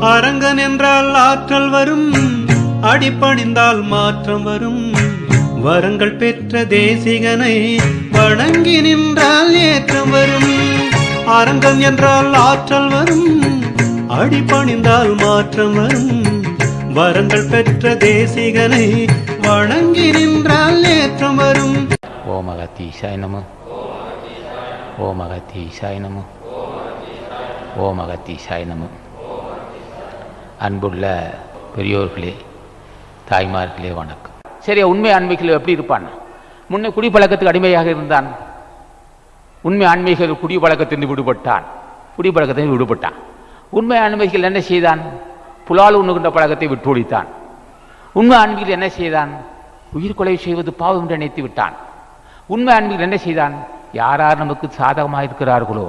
அரங்கன் என்றால் ஆற்றல் வரும் அடிப்பணிந்தால் மாற்றம் வரும். வரங்கள் பெற்ற தேசிகனை வணங்கி நின்றால் ஏற்றம் வரும். அரங்கன் என்றால் ஆற்றல் வரும் அடிபணிந்தால் மாற்றம் வரும். வரங்கள் பெற்ற தேசிகனை வணங்கி நின்றால் ஏற்றம் வரும். ஓம் அகத்தீசாய நம. ஓம் அகத்தீசாய நம. ஓம் அகத்தீசாய நம. அன்புள்ள பெரியோர்களே தாய்மார்களே வணக்கம். சரி உண்மை ஆன்மீகத்தில் எப்படி இருப்பான்? முன்னே குடிப்பழக்கத்துக்கு அடிமையாக இருந்தான். உண்மை ஆன்மீக குடிப்பழக்கத்திலிருந்து விடுபட்டான். குடிப்பழக்கத்திலிருந்து விடுபட்டான். உண்மை ஆன்மீகத்தில் என்ன செய்தான்? புலால் உண்ணுகின்ற பழக்கத்தை விட்டு ஒழித்தான் உண்மை ஆன்மீகத்தில் என்ன செய்தான்? உயிர் கொலை செய்வது பாவம் என்று நினைத்து விட்டான். உண்மை ஆன்மீகத்தில் என்ன செய்தான்? யார் யார் நமக்கு சாதகமாக இருக்கிறார்களோ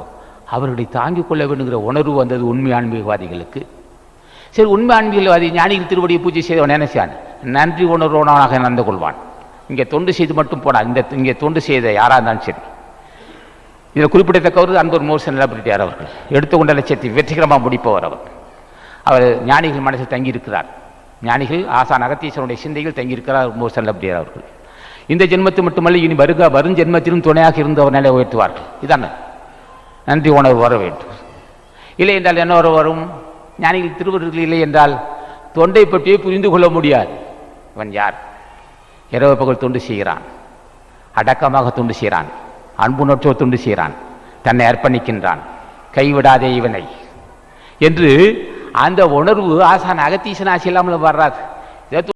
அவர்களை தாங்கிக் கொள்ள வேண்டுங்கிற உணர்வு வந்தது உண்மை ஆன்மீகவாதிகளுக்கு. சரி உண்மை ஆன்மீகவாதி ஞானிகள் திருவடியை பூஜை செய்தவன் என்ன செய்வான்? நன்றி உணர்வனாக நடந்து கொள்வான். இங்கே தொண்டு செய்து மட்டும் போனான் இந்த இங்கே தொண்டு செய்த யாராக இருந்தாலும் சரி. இதில் குறிப்பிடத்தக்கவர் அன்பர் மோசன் நிலப்பட்டியார் அவர்கள். எடுத்துக்கொண்ட லட்சியத்தை வெற்றிகரமாக முடிப்பவர் அவர். அவர் ஞானிகள் மனசில் தங்கியிருக்கிறார். ஞானிகள் ஆசான் அகத்தீஸ்வரனுடைய சிந்தையில் தங்கியிருக்கிறார் மோசன் நிலப்பட்டியார் அவர்கள். இந்த ஜென்மத்தில் மட்டுமல்ல இனி வருக வரும் ஜென்மத்திலும் துணையாக இருந்து அவர் நிலை உயர்த்துவார்கள் இதான. நன்றி உணர்வு வர வேண்டும். இல்லை என்றால் என்ன வர வரும்? ஞானிகள் திருவருள் இல்லை என்றால் தொண்டை பற்றியே புரிந்து கொள்ள முடியாது. இவன் யார்? இரவு பகல் தொண்டு செய்கிறான். அடக்கமாக தொண்டு செய்கிறான். அன்புணர்ச்சோ தொண்டு செய்கிறான். தன்னை அர்ப்பணிக்கின்றான். கைவிடாதே இவனை. என்று அந்த உணர்வு ஆசான் அகத்தீசன் ஆசி இல்லாமல் வர்றாது